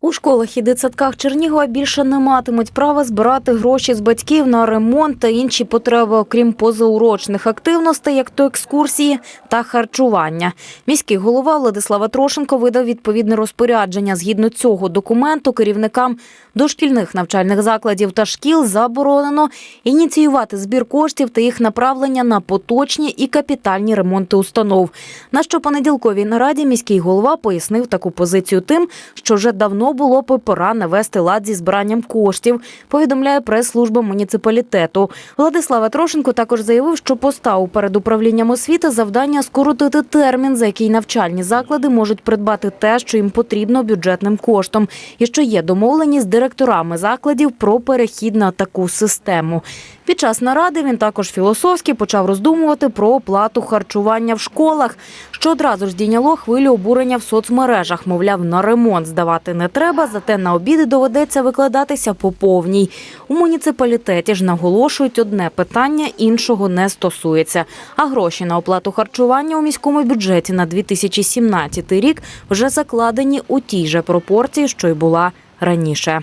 У школах і дитсадках Чернігова більше не матимуть права збирати гроші з батьків на ремонт та інші потреби, окрім позаурочних активностей, як то екскурсії та харчування. Міський голова Владислава Трошенко видав відповідне розпорядження. Згідно цього документу, керівникам дошкільних навчальних закладів та шкіл заборонено ініціювати збір коштів та їх направлення на поточні і капітальні ремонти установ. На щопонеділковій нараді міський голова пояснив таку позицію тим, що вже давно було б пора навести лад зі збиранням коштів, повідомляє прес-служба муніципалітету. Владислава Трошенко також заявив, що поставив перед управлінням освіти завдання скоротити термін, за який навчальні заклади можуть придбати те, що їм потрібно бюджетним коштом, і що є домовленість з директорами закладів про перехід на таку систему. Під час наради він також філософськи почав роздумувати про оплату харчування в школах, що одразу ж дійняло хвилю обурення в соцмережах. Мовляв, на ремонт здавати не треба, зате на обіди доведеться викладатися по повній. У муніципалітеті ж наголошують одне питання, іншого не стосується. А гроші на оплату харчування у міському бюджеті на 2017 рік вже закладені у тій же пропорції, що й була раніше.